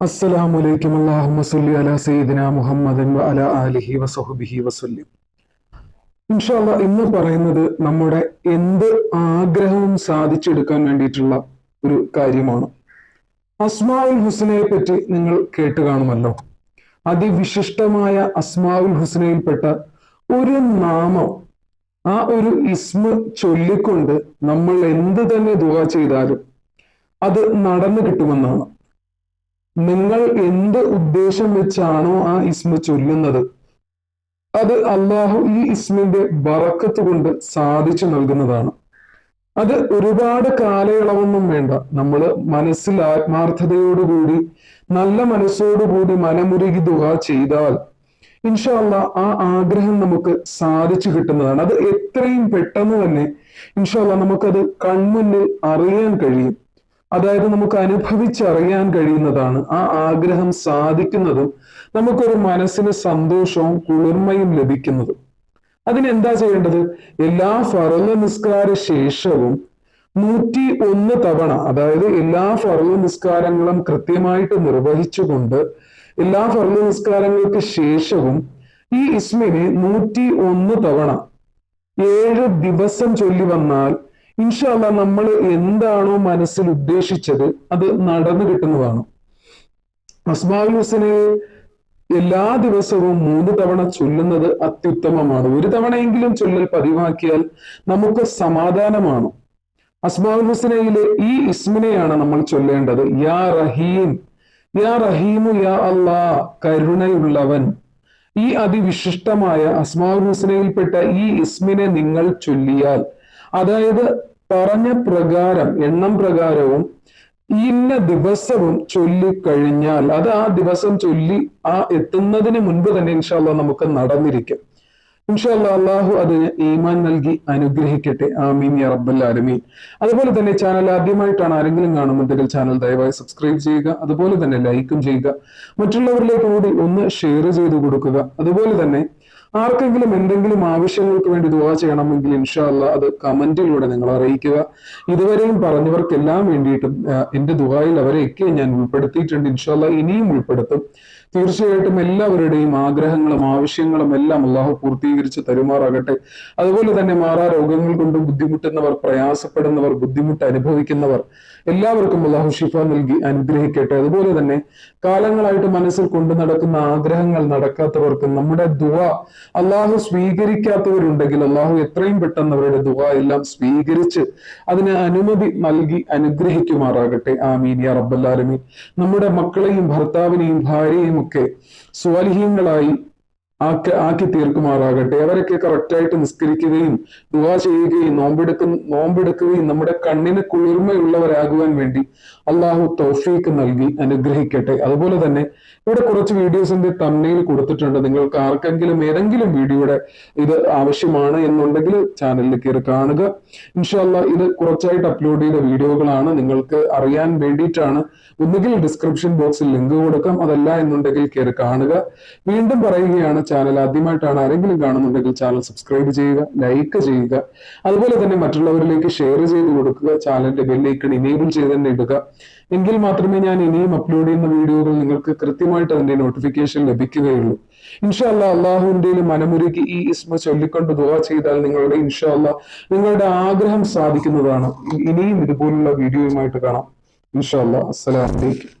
അസ്സലാമു അലൈക്കും അല്ലാഹുമ്മ സല്ലി അലാ സയ്യിദിന മുഹമ്മദൻ അലാ ആലിഹി വസഹ്ബിഹി വസല്ലം. ഇൻഷാല്ല ഇന്ന് പറയുന്നത് നമ്മുടെ എന്ത് ആഗ്രഹവും സാധിച്ചെടുക്കാൻ വേണ്ടിയിട്ടുള്ള ഒരു കാര്യമാണ്. അസ്മാഉൽ ഹുസ്നയെ പറ്റി നിങ്ങൾ കേട്ട് കാണുമല്ലോ. അതിവിശിഷ്ടമായ അസ്മാഉൽ ഹുസ്നയിൽപ്പെട്ട ഒരു നാമം ആ ഒരു ഇസ്മ ചൊല്ലിക്കൊണ്ട് നമ്മൾ എന്ത് തന്നെ ദുവാ ചെയ്താലും അത് നടന്നു കിട്ടുമെന്നാണ്. നിങ്ങൾ എന്ത് ഉദ്ദേശം വെച്ചാണോ ആ ഇസ്മ ചൊല്ലുന്നത്? അത് അള്ളാഹു ഈ ഇസ്മിന്റെ ബറക്കത്ത് കൊണ്ട് സാധിച്ചു നൽകുന്നതാണ്. അത് ഒരുപാട് കാലയളവൊന്നും വേണ്ട. നമ്മൾ മനസ്സിൽ ആത്മാർത്ഥതയോടുകൂടി നല്ല മനസ്സോടുകൂടി മനമുരുകി ദുഹ ചെയ്താൽ ഇൻഷാല്ല ആ ആഗ്രഹം നമുക്ക് സാധിച്ചു കിട്ടുന്നതാണ്. അത് എത്രയും പെട്ടെന്ന് തന്നെ ഇൻഷാല്ല നമുക്കത് കൺമുന്നിൽ അറിയാൻ കഴിയും. അതായത് നമുക്ക് അനുഭവിച്ചറിയാൻ കഴിയുന്നതാണ്. ആ ആഗ്രഹം സാധിക്കുന്നതും നമുക്കൊരു മനസ്സിന് സന്തോഷവും കുളിർമയും ലഭിക്കുന്നതും. അതിനെന്താ ചെയ്യേണ്ടത്? എല്ലാ ഫറല നിസ്കാര ശേഷവും നൂറ്റി ഒന്ന് തവണ അതായത് എല്ലാ ഫറല നിസ്കാരങ്ങളും കൃത്യമായിട്ട് നിർവഹിച്ചുകൊണ്ട് എല്ലാ ഫറല നിസ്കാരങ്ങൾക്ക് ശേഷവും ഈ ഇസ്മിനെ നൂറ്റി ഒന്ന് തവണ ഏഴ് ദിവസം ചൊല്ലി വന്നാൽ ഇൻഷാല്ല നമ്മൾ എന്താണോ മനസ്സിൽ ഉദ്ദേശിച്ചത് അത് നടന്നു കിട്ടുന്നതാണ്. അസ്മാഉൽ ഹുസനെ എല്ലാ ദിവസവും മൂന്ന് തവണ ചൊല്ലുന്നത് അത്യുത്തമമാണ്. ഒരു തവണയെങ്കിലും ചൊല്ലൽ പതിവാക്കിയാൽ നമുക്ക് സമാധാനമാണ്. അസ്മാഉൽ ഹുസനയിലെ ഈ ഇസ്മിനെയാണ് നമ്മൾ ചൊല്ലേണ്ടത്. യാ റഹീം യാ റഹീമു യാ അള്ളാ കരുണയുള്ളവൻ. ഈ അതിവിശിഷ്ടമായ അസ്മാഉൽ ഹുസനയിൽപ്പെട്ട ഈ ഇസ്മിനെ നിങ്ങൾ ചൊല്ലിയാൽ അതായത് പറഞ്ഞ പ്രകാരം എണ്ണം പ്രകാരവും ഇന്ന ദിവസവും ചൊല്ലിക്കഴിഞ്ഞാൽ അത് ആ ദിവസം ചൊല്ലി ആ എത്തുന്നതിന് മുൻപ് തന്നെ ഇൻഷാല്ല നമുക്ക് നടന്നിരിക്കും. ഇൻഷാല്ല അള്ളാഹു അതിന് ഈമാൻ നൽകി അനുഗ്രഹിക്കട്ടെ. ആമീൻ യാ റബ്ബൽ ആലമീൻ. അതുപോലെ തന്നെ ചാനൽ ആദ്യമായിട്ടാണ് ആരെങ്കിലും കാണുന്നുണ്ടെങ്കിൽ ചാനൽ ദയവായി സബ്സ്ക്രൈബ് ചെയ്യുക. അതുപോലെ തന്നെ ലൈക്കും ചെയ്യുക. മറ്റുള്ളവരിലേക്ക് കൂടി ഒന്ന് ഷെയർ ചെയ്ത് കൊടുക്കുക. അതുപോലെ തന്നെ ആർക്കെങ്കിലും എന്തെങ്കിലും ആവശ്യങ്ങൾക്ക് വേണ്ടി ദുവാ ചെയ്യണമെങ്കിൽ ഇൻഷാല്ല അത് കമന്റിലൂടെ നിങ്ങൾ അറിയിക്കുക. ഇതുവരെയും പറഞ്ഞവർക്കെല്ലാം വേണ്ടിയിട്ടും എന്റെ ദുവായിൽ അവരെയൊക്കെ ഞാൻ ഉൾപ്പെടുത്തിയിട്ടുണ്ട്. ഇൻഷാല്ല ഇനിയും ഉൾപ്പെടുത്തും. തീർച്ചയായിട്ടും എല്ലാവരുടെയും ആഗ്രഹങ്ങളും ആവശ്യങ്ങളും എല്ലാം അള്ളാഹു പൂർത്തീകരിച്ച് തരുമാറാകട്ടെ. അതുപോലെ തന്നെ മാറാ രോഗങ്ങൾ കൊണ്ട് ബുദ്ധിമുട്ടുന്നവർ പ്രയാസപ്പെടുന്നവർ ബുദ്ധിമുട്ട് അനുഭവിക്കുന്നവർ എല്ലാവർക്കും അള്ളാഹു ഷിഫ നൽകി അനുഗ്രഹിക്കട്ടെ. അതുപോലെ തന്നെ കാലങ്ങളായിട്ട് മനസ്സിൽ കൊണ്ടു നടക്കുന്ന ആഗ്രഹങ്ങൾ നടക്കാത്തവർക്ക് നമ്മുടെ ദുവ അള്ളാഹു സ്വീകരിക്കാത്തവരുണ്ടെങ്കിൽ അള്ളാഹു എത്രയും പെട്ടെന്ന് അവരുടെ ദുവ എല്ലാം സ്വീകരിച്ച് അതിന് അനുമതി നൽകി അനുഗ്രഹിക്കുമാറാകട്ടെ. ആമീൻ. യാ റബ്ബല്ലാലമീൻ നമ്മുടെ മക്കളെയും ഭർത്താവിനെയും ഭാര്യയും ഒക്കെ സ്വാലിഹ്യങ്ങളായി ആക്കി ആക്കി തീർക്കുമാറാകട്ടെ. അവരൊക്കെ കറക്റ്റായിട്ട് നിസ്കരിക്കുകയും ദുവാ ചെയ്യുകയും നോമ്പെടുക്കും നോമ്പെടുക്കുകയും നമ്മുടെ കണ്ണിന് കുളിർമയുള്ളവരാകുവാൻ വേണ്ടി അള്ളാഹു തൗഫീക്ക് നൽകി അനുഗ്രഹിക്കട്ടെ. അതുപോലെ തന്നെ ഇവിടെ കുറച്ച് വീഡിയോസിന്റെ തമ്മയിൽ കൊടുത്തിട്ടുണ്ട്. നിങ്ങൾക്ക് ആർക്കെങ്കിലും ഏതെങ്കിലും വീഡിയോയുടെ ഇത് ആവശ്യമാണ് എന്നുണ്ടെങ്കിൽ ചാനലിൽ കയറി കാണുക. ഇൻഷാല്ല ഇത് കുറച്ചായിട്ട് അപ്ലോഡ് ചെയ്ത വീഡിയോകളാണ് നിങ്ങൾക്ക് അറിയാൻ വേണ്ടിയിട്ടാണ്. ഒന്നുകിൽ ഡിസ്ക്രിപ്ഷൻ ബോക്സിൽ ലിങ്ക് കൊടുക്കാം. അതല്ല എന്നുണ്ടെങ്കിൽ കയറി കാണുക. വീണ്ടും പറയുകയാണ് ചാനൽ ആദ്യമായിട്ടാണ് ആരെങ്കിലും കാണുന്നുണ്ടെങ്കിൽ ചാനൽ സബ്സ്ക്രൈബ് ചെയ്യുക ലൈക്ക് ചെയ്യുക. അതുപോലെ തന്നെ മറ്റുള്ളവരിലേക്ക് ഷെയർ ചെയ്ത് കൊടുക്കുക ചാനലിന്റെ ബെല്ലൈക്കൺ ഇനേബിൾ ചെയ്ത് തന്നെ ഇടുക. എങ്കിൽ മാത്രമേ ഞാൻ ഇനിയും അപ്ലോഡ് ചെയ്യുന്ന വീഡിയോകൾ നിങ്ങൾക്ക് കൃത്യമായിട്ട് അതിന്റെ നോട്ടിഫിക്കേഷൻ ലഭിക്കുകയുള്ളൂ. ഇൻഷാല്ല അള്ളാഹുവിന്റെ മനമുരുക്കി ഈ ഇസ്മ ചൊല്ലിക്കൊണ്ട് ദുവാ ചെയ്താൽ നിങ്ങളുടെ ഇൻഷാല്ല നിങ്ങളുടെ ആഗ്രഹം സാധിക്കുന്നതാണ്. ഇനിയും ഇതുപോലുള്ള വീഡിയോയുമായിട്ട് കാണാം. ഇൻഷാല്ല അസ്സലാമലൈക്കും